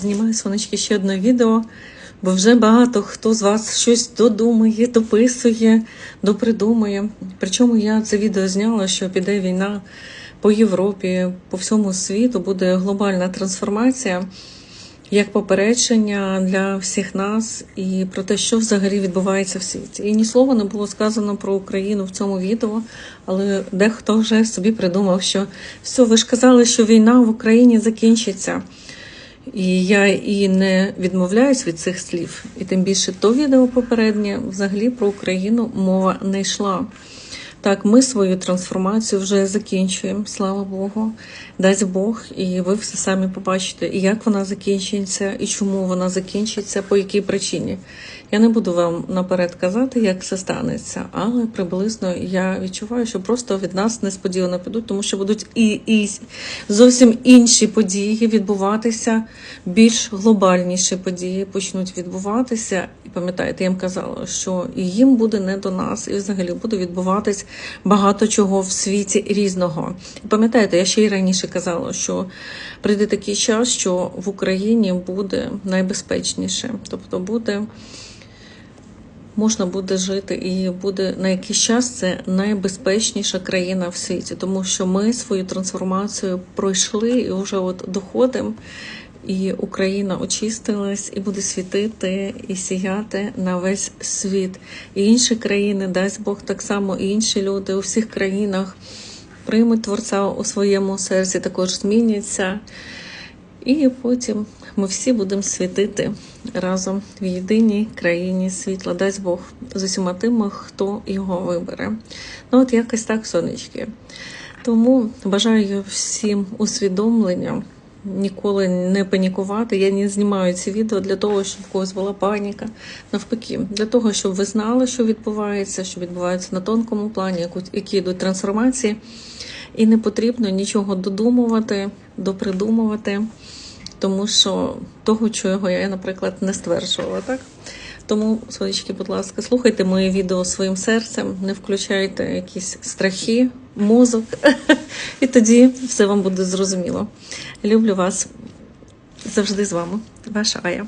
Знімаю сонечки ще одне відео, бо вже багато хто з вас щось додумає, дописує, допридумує. Причому я це відео зняла, що піде війна по Європі, по всьому світу, буде глобальна трансформація як попередження для всіх нас і про те, що взагалі відбувається в світі. І ні слова не було сказано про Україну в цьому відео, але дехто вже собі придумав, що все, ви ж казали, що війна в Україні закінчиться. І я і не відмовляюсь від цих слів. І тим більше то відео попереднє взагалі про Україну мова не йшла. Так, ми свою трансформацію вже закінчуємо, слава Богу. Дасть Бог, і ви все самі побачите, і як вона закінчиться, і чому вона закінчиться, по якій причині. Я не буду вам наперед казати, як це станеться, але приблизно я відчуваю, що просто від нас несподівано підуть, тому що будуть і, і зовсім інші події відбуватися, більш глобальніші події почнуть відбуватися. Пам'ятаєте, я їм казала, що їм буде не до нас, і взагалі буде відбуватись багато чого в світі різного. І пам'ятаєте, я ще й раніше казала, що прийде такий час, що в Україні буде найбезпечніше, тобто буде. Можна буде жити і буде на якийсь час це найбезпечніша країна в світі, тому що ми свою трансформацію пройшли і вже от доходимо, і Україна очистилась і буде світити і сіяти на весь світ. І інші країни, дасть Бог так само, і інші люди у всіх країнах приймуть творця у своєму серці, також зміняться. І потім ми всі будемо світити разом в єдиній країні світла. Дасть Бог з усіма тими, хто його вибере. Ну, от якось так, сонечки. Тому бажаю всім усвідомлення. Ніколи не панікувати. Я не знімаю ці відео для того, щоб в когось була паніка. Навпаки, для того, щоб ви знали, що відбувається, що відбувається на тонкому плані, які йдуть трансформації. І не потрібно нічого додумувати, допридумувати, тому що того, чого я, наприклад, не стверджувала, так? Тому, сонечки, будь ласка, слухайте мої відео своїм серцем, не включайте якісь страхи, мозок, і тоді все вам буде зрозуміло. Люблю вас завжди з вами. Ваша Ая.